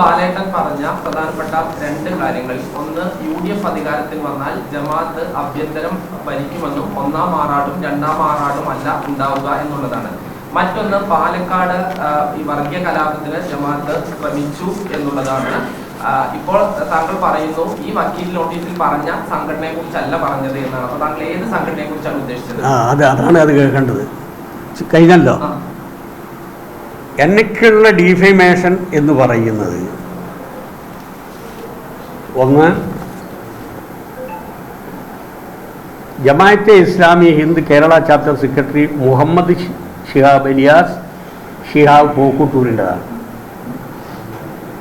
ബാലേട്ടൻ പറഞ്ഞ പ്രധാനപ്പെട്ട രണ്ട് കാര്യങ്ങൾ. ഒന്ന് യു ഡി എഫ് അധികാരത്തിൽ വന്നാൽ ജമാഅത്ത് അഭ്യന്തരം ഭരിക്കുമെന്നും ഒന്നാം ആറാടും രണ്ടാം ആറാടും അല്ല ഉണ്ടാവുക എന്നുള്ളതാണ്. മറ്റൊന്ന് പാലക്കാട് ഈ വർഗീയ കലാപത്തിന് ജമാഅത്ത് ശ്രമിച്ചു എന്നുള്ളതാണ്. ഇപ്പോൾ താങ്കൾ പറയുന്നു ഈ വക്കീൽ നോട്ടീസിൽ പറഞ്ഞ സംഘടനയെ കുറിച്ചല്ല പറഞ്ഞത് എന്നാണ്. അപ്പൊ താങ്കൾ ഏത് സംഘടനയെ കുറിച്ചാണ് ഉദ്ദേശിച്ചത് അതാണ് അത് കേൾക്കേണ്ടത്. കഴിഞ്ഞല്ലോ ആ, എനിക്കുള്ള ഡീഫേമേഷൻ എന്ന് പറയുന്നത്. ഒന്ന് ജമാഅത്തെ ഇസ്ലാമി ഹിന്ദ് കേരള ചാപ്റ്റർ സെക്രട്ടറി മുഹമ്മദ് ഷിഹാബ് എലിയാസ് ഷിഹാബ് പോക്കൂട്ടൂരിന്റെതാണ്.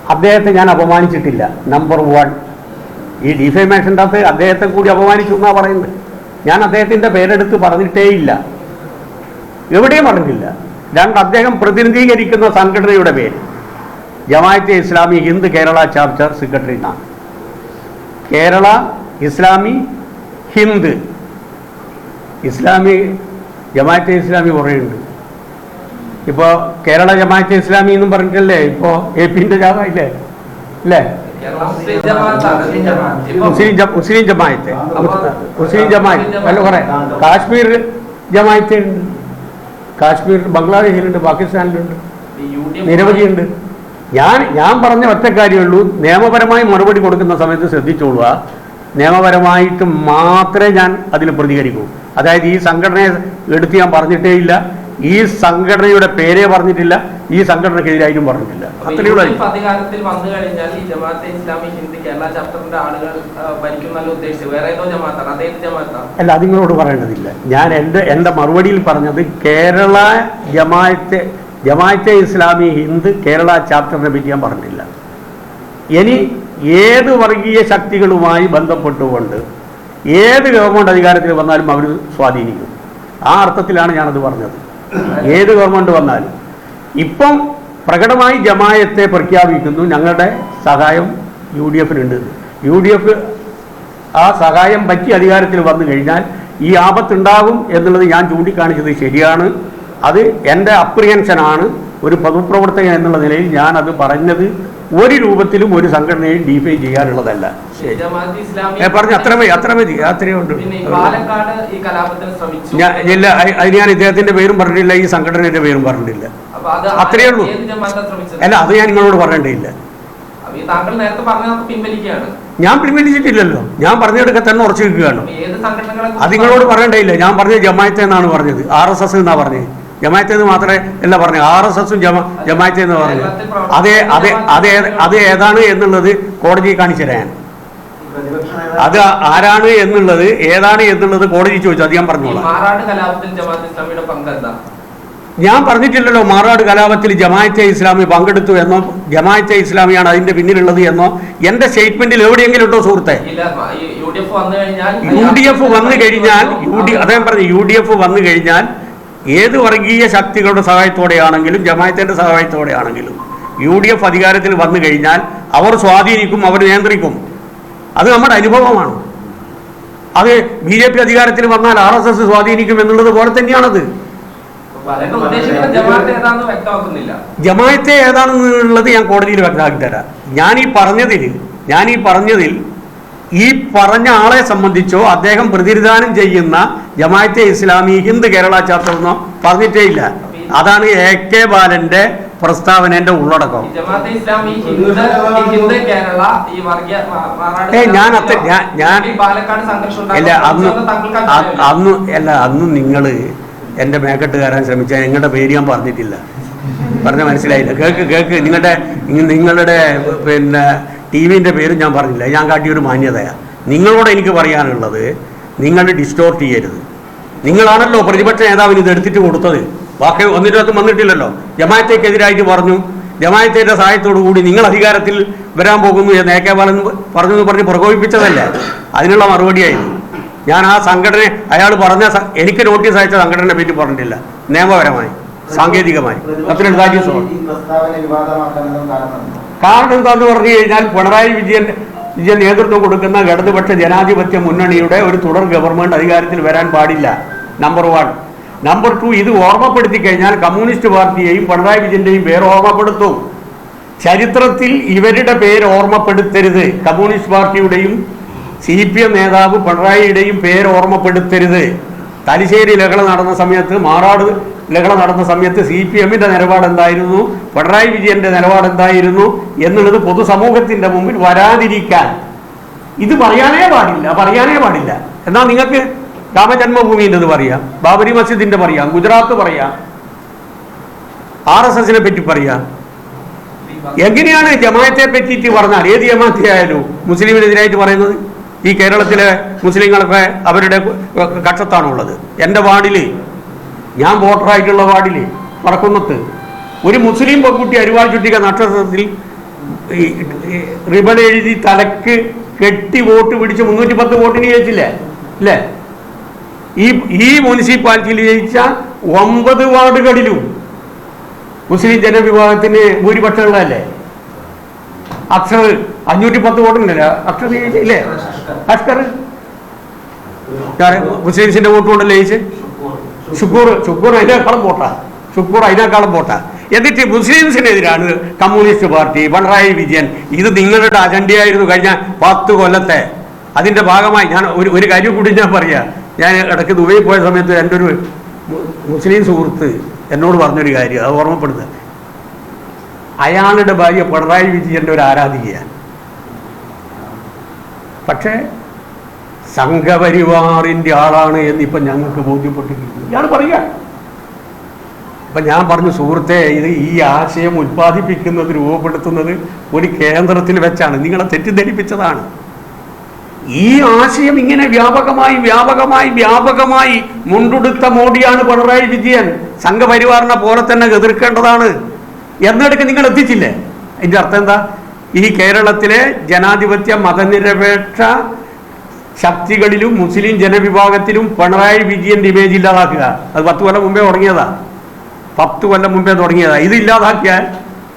അദ്ദേഹത്തെ ഞാൻ അപമാനിച്ചിട്ടില്ല. നമ്പർ വൺ ഈ ഡിഫേമേഷന്റെ അകത്ത് അദ്ദേഹത്തെ കൂടി അപമാനിച്ചു എന്നാണ് പറയുന്നത്? ഞാൻ അദ്ദേഹത്തിന്റെ പേരെടുത്ത് പറഞ്ഞിട്ടേയില്ല. എവിടെയും പറഞ്ഞിട്ടില്ല. രണ്ട് അദ്ദേഹം പ്രതിനിധീകരിക്കുന്ന സംഘടനയുടെ പേര്. ജമാഅത്തെ ഇസ്ലാമി ഹിന്ദ് കേരള ചാപ്റ്റർ സെക്രട്ടറി എന്നാണ് കേരള ഇസ്ലാമി ഹിന്ദ്. ഇസ്ലാമി ജമാഅത്തെ ഇസ്ലാമി കുറേയുണ്ട് ഇപ്പോൾ കേരള ജമാഅത്തെ ഇസ്ലാമി എന്നും പറഞ്ഞിട്ടല്ലേ? ഇപ്പോൾ എ പിന്റെ ജാഥയില്ലേ അല്ലേ? കേരള മുസ്ലിം മുസ്ലിം ജമാഅത്ത്. മുസ്ലിം ജമാഅത്ത്. അല്ല കുറേ. കാശ്മീർ ജമാഅത്ത് ഉണ്ട്. കാശ്മീർ ബംഗ്ലാദേശിലുണ്ട് പാകിസ്ഥാനിലുണ്ട്. നിരവധിയുണ്ട്. ഞാൻ ഞാൻ പറഞ്ഞ ഒറ്റ കാര്യമുള്ളൂ നിയമപരമായി മറുപടി കൊടുക്കുന്ന സമയത്ത് ശ്രദ്ധിച്ചോളുക. നിയമപരമായിട്ട് മാത്രമേ ഞാൻ അതിൽ പ്രതികരിക്കൂ. അതായത് ഈ സംഘടനയെ എടുത്ത് ഞാൻ പറഞ്ഞിട്ടേ ഇല്ല. ഈ സംഘടനയുടെ പേരെ പറഞ്ഞിട്ടില്ല ഈ സംഘടനക്കെതിരായിട്ടും പറഞ്ഞിട്ടില്ല. അത്രയുള്ള അധികാരത്തിൽ വന്നു കഴിഞ്ഞാൽ ഈ ജമാഅത്തെ ഇസ്ലാമി ഹിന്ദു കേരള ചാപ്റ്ററിന്റെ ആളുകൾ ഭരിക്കുന്നല്ലോ ഉദ്ദേശിച്ചു വേറെ ഏതോ ജമാഅത്താണ്. അതേ ജമാഅത്താണ്? അല്ല അതിങ്ങളോട് പറയേണ്ടതില്ല. ഞാൻ എന്റെ എന്റെ മറുപടിയിൽ പറഞ്ഞത് കേരള ജമാഅത്തെ ജമാഅത്തെ ഇസ്ലാമി ഹിന്ദ് കേരള ചാപ്റ്ററിനെ പറ്റി ഞാൻ പറഞ്ഞില്ല ഇനി ഏത് വർഗീയ ശക്തികളുമായി ബന്ധപ്പെട്ടുകൊണ്ട് ഏത് ഗവൺമെന്റ് അധികാരത്തിൽ വന്നാലും അവർ സ്വാധീനിക്കും. ആ അർത്ഥത്തിലാണ് ഞാനത് പറഞ്ഞത്. ഏത് ഗവൺമെന്റ് വന്നാലും. ഇപ്പം പ്രകടമായി ജമായത്തെ പ്രഖ്യാപിക്കുന്നു ഞങ്ങളുടെ സഹായം യു ഡി എഫിനുണ്ട് യു ഡി എഫ് ആ സഹായം പറ്റി അധികാരത്തിൽ വന്നു കഴിഞ്ഞാൽ ഈ ആപത്തുണ്ടാകും എന്നുള്ളത് ഞാൻ ചൂണ്ടിക്കാണിച്ചത് ശരിയാണ്. അത് എന്റെ അപ്രിയൻഷനാണ് ഒരു പൊതുപ്രവർത്തകൻ എന്നുള്ള നിലയിൽ ഞാൻ അത് പറഞ്ഞത് ഒരു രൂപത്തിലും ഒരു സംഘടനയും ഡിഫൈ ചെയ്യാനുള്ളതല്ല. പറഞ്ഞു അത്ര മതി അത്ര അത്രയേ ഉണ്ട് ഈ പാലക്കാട് ഈ കലാപത്തിന് ശ്രമിച്ചു. ഞാൻ ഇല്ല അത് അതിന് ഞാൻ ഇദ്ദേഹത്തിന്റെ പേരും പറഞ്ഞിട്ടില്ല ഈ സംഘടനയുടെ പേരും പറഞ്ഞിട്ടില്ല. അത്രയേ ഉള്ളൂ. അല്ല അത് ഞാൻ നിങ്ങളോട് പറയേണ്ടതില്ല ഈ താങ്കൾ നേരത്തെ പറഞ്ഞത് പിൻവലിക്കുകയാണ്. ഞാൻ പിൻവലിച്ചിട്ടില്ലല്ലോ. ഞാൻ പറഞ്ഞെടുക്കാൻ തന്നെ ഉറച്ചു നിൽക്കുകയാണ്. അത് നിങ്ങളോട് പറയേണ്ടതില്ല ഞാൻ പറഞ്ഞത് ജമായത്തെ എന്നാണ് പറഞ്ഞത്. ആർ എസ് എസ് എന്നാ പറഞ്ഞത്. ജമായത്തെ എന്ന് മാത്രമേ അല്ല പറഞ്ഞു. ആർ എസ് എസും ജമാ ജമായത്തെ എന്ന് പറഞ്ഞു. അതെ അതെ അതേ അത് ഏതാണ് എന്നുള്ളത് കോടതി കാണിച്ചു തരാൻ. അത് ആരാണ് എന്നുള്ളത് ഏതാണ് എന്നുള്ളത് കോടതി ചോദിച്ചു. അത് ഞാൻ പറഞ്ഞോളാം. ഞാൻ പറഞ്ഞിട്ടില്ലല്ലോ മാറാട് കലാപത്തിൽ ജമാഅത്തെ ഇസ്ലാമി പങ്കെടുത്തു എന്നോ ജമാഅത്തെ ഇസ്ലാമിയാണ് അതിന്റെ പിന്നിലുള്ളത് എന്നോ. എന്റെ സ്റ്റേറ്റ്മെന്റിൽ എവിടെയെങ്കിലും ഉണ്ടോ സുഹൃത്തെ? യു ഡി എഫ് വന്നു കഴിഞ്ഞാൽ യു ഡി എഫ് വന്നു കഴിഞ്ഞാൽ യു ഡി അദ്ദേഹം പറഞ്ഞു യു ഡി എഫ് വന്നു കഴിഞ്ഞാൽ ഏത് വർഗീയ ശക്തികളുടെ സഹായത്തോടെയാണെങ്കിലും ജമായത്തിന്റെ സഹായത്തോടെയാണെങ്കിലും യു ഡി എഫ് അധികാരത്തിൽ വന്നു കഴിഞ്ഞാൽ അവർ സ്വാധീനിക്കും അവർ നിയന്ത്രിക്കും. അത് നമ്മുടെ അനുഭവമാണ്. അത് ബി ജെ പി അധികാരത്തിൽ വന്നാൽ ആർ എസ് എസ് സ്വാധീനിക്കും എന്നുള്ളത് പോലെ തന്നെയാണത്. ജമായത്തെ ഏതാണെന്നുള്ളത് ഞാൻ കോടതിയിൽ വ്യക്തമാക്കി തരാം. ഞാൻ ഈ പറഞ്ഞതിൽ ഞാൻ ഈ പറഞ്ഞതിൽ ഈ പറഞ്ഞ ആളെ സംബന്ധിച്ചോ അദ്ദേഹം പ്രതിനിധാനം ചെയ്യുന്ന ജമായത്തെ ഇസ്ലാമി ഹിന്ദ് കേരള ചാപ്റ്റർ എന്നോ പറഞ്ഞിട്ടേ ഇല്ല. അതാണ് എ കെ ബാലന്റെ പ്രസ്താവനന്റെ ഉള്ളടക്കം. ഏ ജമാഅത്തെ ഞാൻ അത്ര ഞാൻ ഞാൻ അല്ല അന്ന്. അന്ന് അല്ല അന്ന് നിങ്ങൾ എന്റെ മേക്കെട്ട് കയറാൻ ശ്രമിച്ച നിങ്ങളുടെ പേര് ഞാൻ പറഞ്ഞിട്ടില്ല. പറഞ്ഞ മനസ്സിലായില്ല. കേക്ക് കേക്ക് നിങ്ങളുടെ നിങ്ങളുടെ പിന്നെ ടി വിന്റെ പേരും ഞാൻ പറഞ്ഞില്ല. ഞാൻ കാട്ടിയൊരു മാന്യതയാണ് നിങ്ങളോട് എനിക്ക് പറയാനുള്ളത് നിങ്ങൾ ഡിസ്റ്റോർട്ട് ചെയ്യരുത്. നിങ്ങളാണല്ലോ പ്രതിപക്ഷ നേതാവിന് ഇത് എടുത്തിട്ട് കൊടുത്തത്. ബാക്കി ഒന്നിനകത്തും വന്നിട്ടില്ലല്ലോ. ജമായത്തേക്കെതിരായിട്ട് പറഞ്ഞു. ജമായത്തേന്റെ സഹായത്തോടു കൂടി നിങ്ങൾ അധികാരത്തിൽ വരാൻ പോകുന്നു എന്ന് എ കെ ബാലൻ പറഞ്ഞു എന്ന് പറഞ്ഞ് പ്രകോപിപ്പിച്ചതല്ലേ? അതിനുള്ള മറുപടിയായിരുന്നു. ഞാൻ ആ സംഘടന അയാൾ പറഞ്ഞ എനിക്ക് നോട്ടീസ് അയച്ച സംഘടനയെ പറ്റി പറഞ്ഞിട്ടില്ല. നിയമപരമായി സാങ്കേതികമായി. കാരണം എന്താന്ന് പറഞ്ഞു കഴിഞ്ഞാൽ പിണറായി വിജയൻ വിജയൻ നേതൃത്വം കൊടുക്കുന്ന ഇടതുപക്ഷ ജനാധിപത്യ മുന്നണിയുടെ ഒരു തുടർ ഗവൺമെന്റ് അധികാരത്തിൽ വരാൻ പാടില്ല. നമ്പർ വൺ നമ്പർ ടു ഇത് ഓർമ്മപ്പെടുത്തി കഴിഞ്ഞാൽ കമ്മ്യൂണിസ്റ്റ് പാർട്ടിയെയും പിണറായി വിജയന്റെയും പേര് ഓർമ്മപ്പെടുത്തും. ചരിത്രത്തിൽ ഇവരുടെ പേര് ഓർമ്മപ്പെടുത്തരുത്. കമ്മ്യൂണിസ്റ്റ് പാർട്ടിയുടെയും സി പി എം നേതാവ് പിണറായിയുടെയും പേര് ഓർമ്മപ്പെടുത്തരുത്. തലശ്ശേരി ലഹള നടന്ന സമയത്ത് മാറാട് ലഹള നടന്ന സമയത്ത് സി പി എമ്മിന്റെ നിലപാട് എന്തായിരുന്നു പിണറായി വിജയന്റെ നിലപാട് എന്തായിരുന്നു എന്നുള്ളത് പൊതുസമൂഹത്തിന്റെ മുമ്പിൽ വരാതിരിക്കാൻ. ഇത് പറയാനേ പാടില്ല പറയാനേ പാടില്ല. എന്നാൽ നിങ്ങൾക്ക് രാമജന്മഭൂമിന്റെത് പറയാം ബാബരി മസ്ജിദിന്റെ പറയാം ഗുജറാത്ത് പറയാം ആർ എസ് എസിനെ പറ്റി പറയാം. എങ്ങനെയാണ് ജമാത്തെ പറ്റിയിട്ട് പറഞ്ഞാൽ ഏത് ജമാഅത്തെ ആയാലും മുസ്ലിമിനെതിരായിട്ട് പറയുന്നത്? ഈ കേരളത്തിലെ മുസ്ലിങ്ങളൊക്കെ അവരുടെ കക്ഷത്താണുള്ളത് എന്റെ വാർഡിൽ ഞാൻ വോട്ടറായിട്ടുള്ള വാർഡിൽ പറക്കുന്നത്ത് ഒരു മുസ്ലിം പെൺകുട്ടി അരിവാൾ ചുറ്റിക നക്ഷത്രത്തിൽ റിബൺ എഴുതി തലക്ക് കെട്ടി വോട്ട് പിടിച്ച് മുന്നൂറ്റി പത്ത് വോട്ടിന് ജയിച്ചില്ലേ? അല്ലേ ഈ ഈ മുനിസിപ്പാലിറ്റിയിൽ ജയിച്ച ഒമ്പത് വാർഡുകളിലും മുസ്ലിം ജനവിഭാഗത്തിന് ഭൂരിപക്ഷമുള്ളതല്ലേ അക്ഷർ അഞ്ഞൂറ്റി പത്ത് വോട്ടുണ്ടല്ലേ അക്ഷർ? ജയിച്ചില്ലേ അഷ്കർ മുസ്ലിംസിന്റെ വോട്ട് കൊണ്ടല്ലേ ജയിച്ച്? ഷുക്കൂർ ഷുക്കൂർ അതിനേക്കാളും വോട്ടാ ഷുക്കൂർ അതിനേക്കാളും വോട്ടാ എന്നിട്ട് മുസ്ലിംസിനെതിരാണ് കമ്മ്യൂണിസ്റ്റ് പാർട്ടി പിണറായി വിജയൻ. ഇത് നിങ്ങളുടെ അജണ്ടയായിരുന്നു കഴിഞ്ഞ പത്ത് കൊല്ലത്തെ. അതിന്റെ ഭാഗമായി ഞാൻ ഒരു ഒരു കാര്യം കൂടി ഞാൻ പറയാം. ഞാൻ ഇടയ്ക്ക് ദുബൈയിൽ പോയ സമയത്ത് എന്റെ ഒരു മുസ്ലിം സുഹൃത്ത് എന്നോട് പറഞ്ഞൊരു കാര്യം അത് ഓർമ്മപ്പെടുന്നത് അയാളുടെ ഭാര്യ പിണറായി വിജയന്റെ ഒരു ആരാധികയാണ്. പക്ഷേ സംഘപരിവാറിന്റെ ആളാണ് എന്നിപ്പം ഞങ്ങൾക്ക് ബോധ്യപ്പെട്ടിരിക്കുന്നു. ഞാൻ പറയുക അപ്പം ഞാൻ പറഞ്ഞു സുഹൃത്തെ ഇത് ഈ ആശയം ഉൽപ്പാദിപ്പിക്കുന്നത് രൂപപ്പെടുത്തുന്നത് ഒരു കേന്ദ്രത്തിൽ വെച്ചാണ്. നിങ്ങളെ തെറ്റിദ്ധരിപ്പിച്ചതാണ്. ഈ ആശയം ഇങ്ങനെ വ്യാപകമായി വ്യാപകമായി വ്യാപകമായി മുണ്ടുടുത്ത മോഡിയാണ് പിണറായി വിജയൻ. സംഘപരിവാറിനെ പോലെ തന്നെ എതിർക്കേണ്ടതാണ്. എന്നിടയ്ക്ക് നിങ്ങൾ എത്തിച്ചില്ലേ? അതിന്റെ അർത്ഥം എന്താ? ഈ കേരളത്തിലെ ജനാധിപത്യ മതനിരപേക്ഷ ശക്തികളിലും മുസ്ലിം ജനവിഭാഗത്തിലും പിണറായി വിജയന്റെ ഇമേജ് ഇല്ലാതാക്കുക. അത് പത്ത് കൊല്ലം മുമ്പേ തുടങ്ങിയതാ. പത്ത് കൊല്ലം മുമ്പേ തുടങ്ങിയതാ. ഇത് ഇല്ലാതാക്കിയാൽ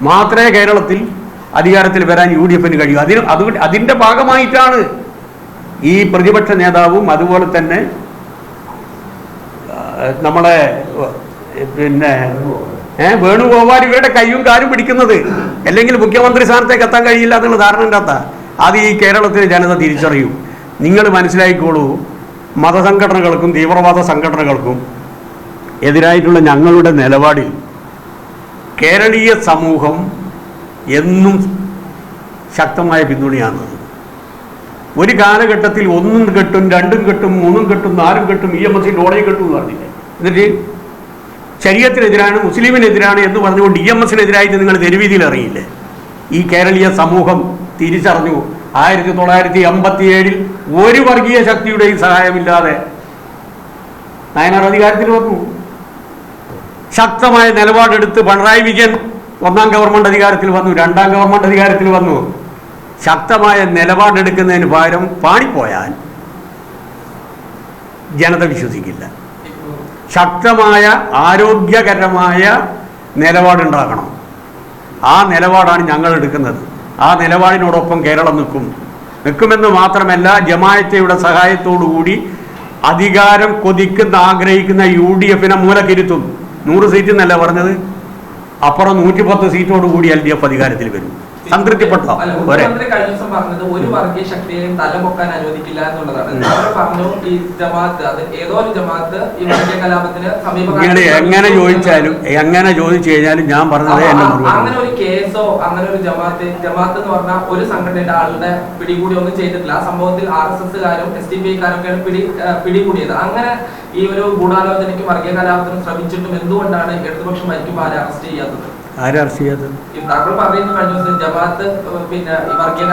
മാത്രമേ കേരളത്തിൽ അധികാരത്തിൽ വരാൻ യു ഡി എഫിന് കഴിയൂ. അതിന് അത് അതിന്റെ ഭാഗമായിട്ടാണ് ഈ പ്രതിപക്ഷ നേതാവും അതുപോലെ തന്നെ നമ്മളെ പിന്നെ ഏ വേണുഗോപാൽ ഇവരുടെ കൈയും കാലും പിടിക്കുന്നത്. അല്ലെങ്കിൽ മുഖ്യമന്ത്രി സ്ഥാനത്തേക്ക് എത്താൻ കഴിയില്ല എന്നുള്ള ധാരണ ഉണ്ടാത്ത അത് ഈ കേരളത്തിലെ ജനത തിരിച്ചറിയും. നിങ്ങൾ മനസ്സിലാക്കിക്കോളൂ മതസംഘടനകൾക്കും തീവ്രവാദ സംഘടനകൾക്കും എതിരായിട്ടുള്ള ഞങ്ങളുടെ നിലപാടിൽ കേരളീയ സമൂഹം എന്നും ശക്തമായ പിന്തുണയാണ് ഒരു കാലഘട്ടത്തിൽ ഒന്നും കെട്ടും രണ്ടും കെട്ടും മൂന്നും കെട്ടും നാലും കെട്ടും ഇ എം എസ് ഡോളയും കെട്ടും എന്ന് പറഞ്ഞില്ലേ? എന്നിട്ട് ശരീരത്തിനെതിരാണ് മുസ്ലിമിനെതിരാണ് എന്ന് പറഞ്ഞുകൊണ്ട് ഇ എം എസിനെതിരായിട്ട് നിങ്ങൾ തെരുവീതിയിൽ അറിയില്ലേ ഈ കേരളീയ സമൂഹം തിരിച്ചറിഞ്ഞു. ആയിരത്തി തൊള്ളായിരത്തി എൺപത്തി ഏഴിൽ ഒരു വർഗീയ ശക്തിയുടെയും സഹായമില്ലാതെ നയനാർ അധികാരത്തിൽ വന്നു. ശക്തമായ നിലപാടെടുത്ത് പിണറായി വിജയൻ ഒന്നാം ഗവൺമെന്റ് അധികാരത്തിൽ വന്നു രണ്ടാം ഗവൺമെന്റ് അധികാരത്തിൽ വന്നു. ശക്തമായ നിലപാടെടുക്കുന്നതിന് പകരം പാണിപ്പോയാൽ ജനത വിശ്വസിക്കില്ല. ശക്തമായ ആരോഗ്യകരമായ നിലപാടുണ്ടാക്കണം ആ നിലപാടാണ് ഞങ്ങൾ എടുക്കുന്നത്. ആ നിലപാടിനോടൊപ്പം കേരളം നിൽക്കും. നിൽക്കുമെന്ന് മാത്രമല്ല ജമായത്തയുടെ സഹായത്തോടുകൂടി അധികാരം കൊതിക്കുന്ന ആഗ്രഹിക്കുന്ന യു ഡി എഫിനെ മൂലക്കിരുത്തും നൂറ് സീറ്റ് എന്നല്ല പറഞ്ഞത്? അപ്പുറം നൂറ്റിപ്പത്ത് സീറ്റോട് കൂടി എൽ ഡി എഫ് അധികാരത്തിൽ വരും. സംതൃപ്തിപ്പെട്ടോ? പറഞ്ഞത് ഒരു വർഗീയ ശക്തിയെയും തലപൊക്കാൻ അനുവദിക്കില്ല എന്നുള്ളതാണ്. പറഞ്ഞു ഈ ജമാഅത്ത് അത് ഏതോ ഒരു ജമാഅത്ത് ഈ വർഗീയ കലാപത്തിന് നിങ്ങൾ എങ്ങനെ ചോദിച്ചാലും എങ്ങനെ ചോദിച്ചു കഴിഞ്ഞാലും ഞാൻ പറഞ്ഞത് അങ്ങനെ ഒരു കേസോ അങ്ങനെ ഒരു ജമാഅത്ത് ജമാഅത്ത് എന്ന് പറഞ്ഞ ഒരു സംഘടനയുടെ ആളുടെ പിടികൂടി ഒന്നും ചെയ്തിട്ടില്ല. ആ സംഭവത്തിൽ ആർ എസ് എസ്സുകാരും എസ് ഡി പി ഐക്കാരൊക്കെയാണ് പിടി പിടികൂടിയത്. അങ്ങനെ ഈ ഒരു ഗൂഢാലോചനയ്ക്കും വർഗീയ കലാപത്തിനും ശ്രമിച്ചിട്ടും എന്തുകൊണ്ടാണ് ഇടതുപക്ഷം ഭരിക്കുമ്പോൾ ആരെ അറസ്റ്റ് ചെയ്യാത്തത്? ആരാ അറസ്റ്റ് ചെയ്യാത്തത്?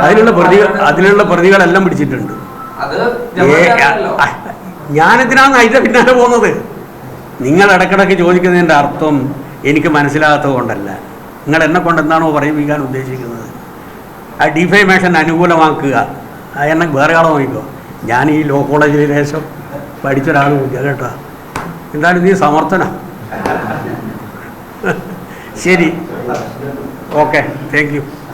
അതിനുള്ള പ്രതികൾ അതിനുള്ള പ്രതികളെല്ലാം പിടിച്ചിട്ടുണ്ട്. ഞാനെന്തിനാണ് അതിന്റെ പിന്നാലെ പോകുന്നത്? നിങ്ങൾ ഇടക്കിടക്ക് ചോദിക്കുന്നതിന്റെ അർത്ഥം എനിക്ക് മനസ്സിലാകാത്തത് കൊണ്ടല്ല. നിങ്ങൾ എന്നെ കൊണ്ട് എന്താണോ പറയിപ്പിക്കാൻ ഉദ്ദേശിക്കുന്നത്? ആ ഡിഫൈമേഷൻ അനുകൂലമാക്കുക. എന്നെ വേറെ ആളെ നോക്കിക്കോ. ഞാൻ ഈ ലോ കോളേജിൽ ശേഷം പഠിച്ചൊരാളും കേട്ടോ. എന്തായാലും നീ സമർത്ഥന. ശരി ഓക്കെ താങ്ക് യു